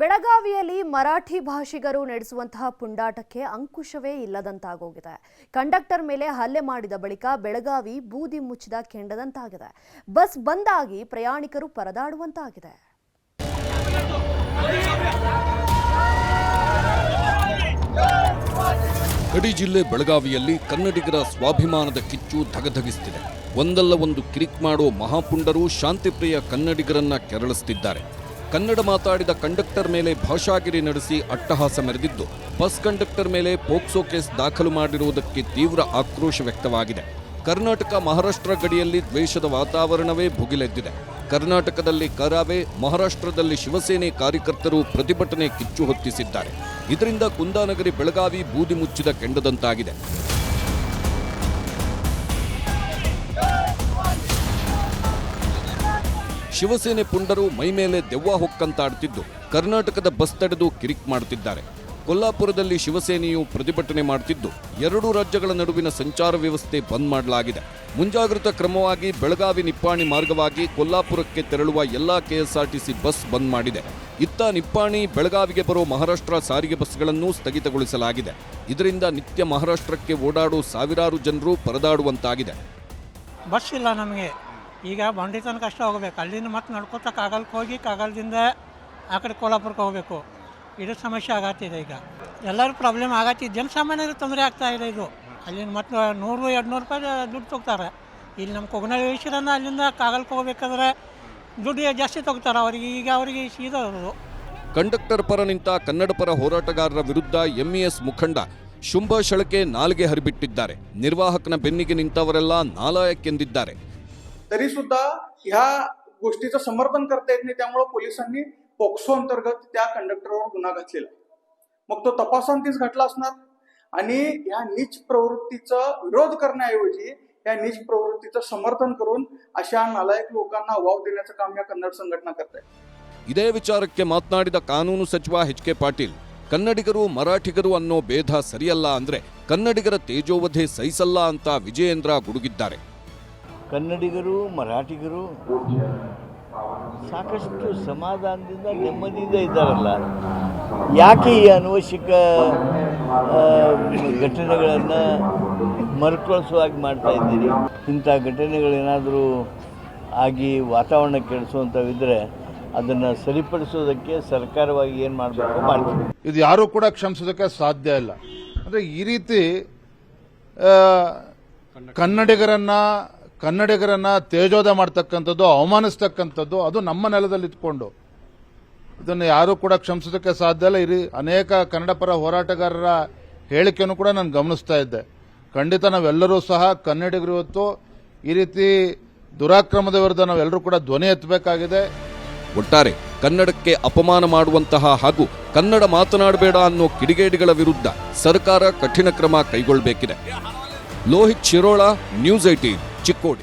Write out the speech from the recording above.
ಬೆಳಗಾವಿಯಲ್ಲಿ ಮರಾಠಿ ಭಾಷಿಗರು ನಡೆಸುವಂತಹ ಪುಂಡಾಟಕ್ಕೆ ಅಂಕುಶವೇ ಇಲ್ಲದಂತಾಗೋಗಿದೆ. ಕಂಡಕ್ಟರ್ ಮೇಲೆ ಹಲ್ಲೆ ಮಾಡಿದ ಬಳಿಕ ಬೆಳಗಾವಿ ಬೂದಿ ಮುಚ್ಚಿದ ಕೆಂಡದಂತಾಗಿದೆ. ಬಸ್ ಬಂದಾಗಿ ಪ್ರಯಾಣಿಕರು ಪರದಾಡುವಂತಾಗಿದೆ. ಗಡಿ ಜಿಲ್ಲೆ ಬೆಳಗಾವಿಯಲ್ಲಿ ಕನ್ನಡಿಗರ ಸ್ವಾಭಿಮಾನದ ಕಿಚ್ಚು ಧಗಧಗಿಸುತ್ತಿದೆ ಒಂದಲ್ಲ ಒಂದು ಕಿರಿಕ್ ಮಾಡೋ ಮಹಾಪುಂಡರು ಶಾಂತಿಪ್ರಿಯ ಕನ್ನಡಿಗರನ್ನ ಕೆರಳಿಸ್ತಿದ್ದಾರೆ. ಕನ್ನಡ ಮಾತಾಡಿದ ಕಂಡಕ್ಟರ್ ಮೇಲೆ ಭಾಷಾಗಿರಿ ನಡೆಸಿ ಅಟ್ಟಹಾಸ ಮೆರೆದಿದ್ದು, ಬಸ್ ಕಂಡಕ್ಟರ್ ಮೇಲೆ ಪೋಕ್ಸೋ ಕೇಸ್ ದಾಖಲು ಮಾಡಿರುವುದಕ್ಕೆ ತೀವ್ರ ಆಕ್ರೋಶ ವ್ಯಕ್ತವಾಗಿದೆ. ಕರ್ನಾಟಕ ಮಹಾರಾಷ್ಟ್ರ ಗಡಿಯಲ್ಲಿ ದ್ವೇಷದ ವಾತಾವರಣವೇ ಭುಗಿಲೆದ್ದಿದೆ. ಕರ್ನಾಟಕದಲ್ಲಿ ಕರಾವೆ, ಮಹಾರಾಷ್ಟ್ರದಲ್ಲಿ ಶಿವಸೇನೆ ಕಾರ್ಯಕರ್ತರು ಪ್ರತಿಭಟನೆ ಕಿಚ್ಚು ಹೊತ್ತಿಸಿದ್ದಾರೆ. ಇದರಿಂದ ಕುಂದಾನಗರಿ ಬೆಳಗಾವಿ ಬೂದಿ ಮುಚ್ಚಿದ ಕೆಂಡದಂತಾಗಿದೆ. ಶಿವಸೇನೆ ಪುಂಡರು ಮೈಮೇಲೆ ದೆವ್ವ ಹೊಕ್ಕಂತಾಡ್ತಿದ್ದು. ಕರ್ನಾಟಕದ ಬಸ್ ತಡೆದು ಕಿರಿಕ್ ಮಾಡುತ್ತಿದ್ದಾರೆ ಕೊಲ್ಲಾಪುರದಲ್ಲಿ ಶಿವಸೇನೆಯು ಪ್ರತಿಭಟನೆ ಮಾಡುತ್ತಿದ್ದು ಎರಡೂ ರಾಜ್ಯಗಳ ನಡುವಿನ ಸಂಚಾರ ವ್ಯವಸ್ಥೆ ಬಂದ್ ಮಾಡಲಾಗಿದೆ. ಮುಂಜಾಗ್ರತಾ ಕ್ರಮವಾಗಿ ಬೆಳಗಾವಿ ನಿಪ್ಪಾಣಿ ಮಾರ್ಗವಾಗಿ ಕೊಲ್ಲಾಪುರಕ್ಕೆ ತೆರಳುವ ಎಲ್ಲಾ ಕೆಎಸ್ಆರ್ಟಿಸಿ ಬಸ್ ಬಂದ್ ಮಾಡಿದೆ. ಇತ್ತ ನಿಪ್ಪಾಣಿ, ಬೆಳಗಾವಿಗೆ ಬರೋ ಮಹಾರಾಷ್ಟ್ರ ಸಾರಿಗೆ ಬಸ್ಗಳನ್ನು ಸ್ಥಗಿತಗೊಳಿಸಲಾಗಿದೆ. ಇದರಿಂದ ನಿತ್ಯ ಮಹಾರಾಷ್ಟ್ರಕ್ಕೆ ಓಡಾಡುವ ಸಾವಿರಾರು ಜನರು ಪರದಾಡುವಂತಾಗಿದೆ. ಬಸ್ ಇಲ್ಲ ನಮಗೆ. ಈಗ ಬಂಡಿ ತನಕ ಅಷ್ಟೇ ಹೋಗಬೇಕು. ಅಲ್ಲಿಂದ ಮತ್ತೆ ನಡ್ಕೋತ ಕಾಗಲ್ಕ್ಕೆ ಹೋಗಿ ಕಾಗಲ್ದಿಂದ ಆ ಕಡೆ ಕೋಲಾಪುರಕ್ಕೆ ಹೋಗಬೇಕು. ಇದು ಸಮಸ್ಯೆ ಆಗತ್ತಿದೆ ಈಗ. ಎಲ್ಲರೂ ಪ್ರಾಬ್ಲಮ್ ಆಗತ್ತಿದೆ ಜನಸಾಮಾನ್ಯರಿಗೆ ತೊಂದರೆ ಆಗ್ತಾ ಇದೆ ಇದು. ಅಲ್ಲಿಂದ ಮತ್ತೆ ನೂರು ಎರಡು ನೂರು ರೂಪಾಯಿ ದುಡ್ಡು ತೊಗ್ತಾರೆ. ಇಲ್ಲಿ ನಮ್ಮ ಕೊಗ್ನಳ್ಳಿ ವಯಸ್ಸರನ್ನ ಅಲ್ಲಿಂದ ಕಾಗಲ್ಕ್ಕೆ ಹೋಗ್ಬೇಕಾದ್ರೆ ದುಡ್ಡು ಜಾಸ್ತಿ ತೊಗ್ತಾರೆ. ಅವರಿಗೆ ಈಗ ಅವರಿಗೆ ಸೀದಾ ಕಂಡಕ್ಟರ್ ಪರ ನಿಂತ ಕನ್ನಡ ಪರ ಹೋರಾಟಗಾರರ ವಿರುದ್ಧ ಎಂಇಎಸ್ ಮುಖಂಡ ಶುಂಭ ಶಳಕೆ ನಾಲಿಗೆ ಹರಿಬಿಟ್ಟಿದ್ದಾರೆ. ನಿರ್ವಾಹಕನ ಬೆನ್ನಿಗೆ ನಿಂತವರೆಲ್ಲ ನಾಲಾಯಕ್ಕೆಂದಿದ್ದಾರೆ. तरी सुद्धा ह्या गोष्टीचं समर्थन करता येत नाही त्यामुळे पोलिसांनी पोक्सो अंतर्गत त्या कंडक्टरवर गुन्हा घातलेला आहे. मग तो तपासांतीच घटला असणार आणि ह्या नीच प्रवृत्तीचा विरोध करण्याऐवजी या नीच प्रवृत्तीचं समर्थन करून अशा नालायक लोकांना वाव देण्याचं काम या कन्नड संघटना करत आहे ಇದೇ ವಿಚಾರಕ್ಕೆ ಮಾತನಾಡಿದ ಕಾನೂನು ಸಚಿವ ಎಚ್ ಕೆ ಪಾಟೀಲ್ ಕನ್ನಡಿಗರು ಮರಾಠಿಗರು ಅನ್ನೋ ಭೇದ ಸರಿಯಲ್ಲ ಅಂದ್ರೆ ಕನ್ನಡಿಗರ ತೇಜೋವಧೆ ಸಹಿಸಲ್ಲ ಅಂತ ವಿಜಯೇಂದ್ರ ಗುಡುಗಿದ್ದಾರೆ ಕನ್ನಡಿಗರು, ಮರಾಠಿಗರು ಸಾಕಷ್ಟು ಸಮಾಧಾನದಿಂದ, ನೆಮ್ಮದಿಯಿಂದ ಇದ್ದಾರಲ್ಲ. ಯಾಕೆ ಈ ಅನವಶ್ಯಕ ಘಟನೆಗಳನ್ನು ಮರುಕಳಿಸುವಾಗಿ ಮಾಡ್ತಾ ಇದ್ದೀರಿ? ಇಂಥ ಘಟನೆಗಳೇನಾದರೂ ಆಗಿ ವಾತಾವರಣ ಕೆಡಿಸುವಂಥವಿದ್ದರೆ ಅದನ್ನು ಸರಿಪಡಿಸೋದಕ್ಕೆ ಸರ್ಕಾರವಾಗಿ ಏನು ಮಾಡಬೇಕು ಮಾಡ್ತೀವಿ. ಇದು ಯಾರೂ ಕೂಡ ಕ್ಷಮಿಸೋದಕ್ಕೆ ಸಾಧ್ಯ ಇಲ್ಲ. ಅಂದರೆ ಈ ರೀತಿ ಕನ್ನಡಿಗರನ್ನ ಕನ್ನಡಿಗರನ್ನ ತೇಜೋದ ಮಾಡ್ತಕ್ಕಂಥದ್ದು, ಅವಮಾನಿಸ್ತಕ್ಕಂಥದ್ದು, ಅದು ನಮ್ಮ ನೆಲದಲ್ಲಿ ಇಟ್ಕೊಂಡು. ಇದನ್ನು ಯಾರೂ ಕೂಡ ಕ್ಷಮಿಸೋದಕ್ಕೆ ಸಾಧ್ಯ ಇಲ್ಲ. ಇರಿ, ಅನೇಕ ಕನ್ನಡ ಪರ ಹೋರಾಟಗಾರರ ಹೇಳಿಕೆಯನ್ನು ಕೂಡ ನಾನು ಗಮನಿಸ್ತಾ ಇದ್ದೆ. ಖಂಡಿತ ನಾವೆಲ್ಲರೂ ಸಹ ಕನ್ನಡಿಗರು ಇವತ್ತು ಈ ರೀತಿ ದುರಾಕ್ರಮದ ವಿರುದ್ಧ ನಾವೆಲ್ಲರೂ ಕೂಡ ಧ್ವನಿ ಎತ್ತಬೇಕಾಗಿದೆ. ಒಟ್ಟಾರೆ ಕನ್ನಡಕ್ಕೆ ಅಪಮಾನ ಮಾಡುವಂತಹ ಹಾಗೂ ಕನ್ನಡ ಮಾತನಾಡಬೇಡ ಅನ್ನೋ ಕಿಡಿಗೇಡಿಗಳ ವಿರುದ್ಧ ಸರ್ಕಾರ ಕಠಿಣ ಕ್ರಮ ಕೈಗೊಳ್ಳಬೇಕಿದೆ Lohit Shirol, news eighteen Chicori.